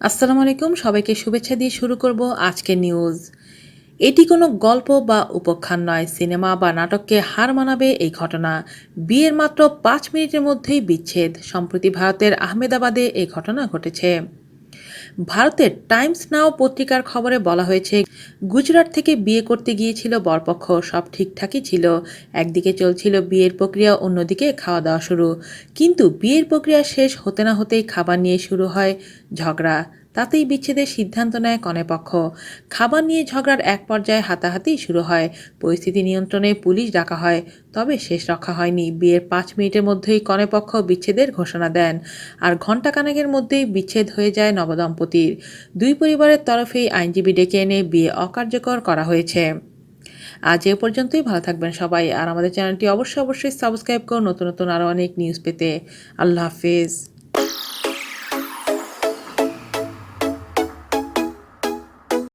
আসসালামু আলাইকুম, সবাইকে শুভেচ্ছা দিয়ে শুরু করব আজকের নিউজ। এটি কোনো গল্প বা উপখ্যান নয়, সিনেমা বা নাটককে হার মানাবে এই ঘটনা। বিয়ের মাত্র পাঁচ মিনিটের মধ্যেই বিচ্ছেদ। সম্প্রতি ভারতের আহমেদাবাদে এই ঘটনা ঘটেছে। ভারতের টাইমস নাও পত্রিকার খবরে বলা হয়েছে, গুজরাট থেকে বিয়ে করতে গিয়েছিল বরপক্ষ, সব ঠিকঠাকই ছিল। একদিকে চলছিল বিয়ের প্রক্রিয়া, অন্যদিকে খাওয়া দাওয়া শুরু। কিন্তু বিয়ের প্রক্রিয়া শেষ হতে না হতেই খাবার নিয়ে শুরু হয় ঝগড়া। তাতেই বিচ্ছেদের সিদ্ধান্ত নেয় কনেপক্ষ খাবার নিয়ে ঝগড়ার এক পর্যায়ে হাতাহাতি শুরু হয়। পরিস্থিতি নিয়ন্ত্রণে পুলিশ ডাকা হয়, তবে শেষ রক্ষা হয়নি। বিয়ের পাঁচ মিনিটের মধ্যেই কনেপক্ষ বিচ্ছেদের ঘোষণা দেন। আর ঘণ্টাখানেকের মধ্যেই বিচ্ছেদ হয়ে যায় নবদম্পতির। দুই পরিবারের তরফেই আইনজীবী ডেকে এনে বিয়ে অকার্যকর করা হয়েছে। আজ এ পর্যন্তই, ভালো থাকবেন সবাই। আর আমাদের চ্যানেলটি অবশ্যই অবশ্যই সাবস্ক্রাইব করুন নতুন নতুন আরও অনেক নিউজ পেতে। আল্লাহ হাফিজ।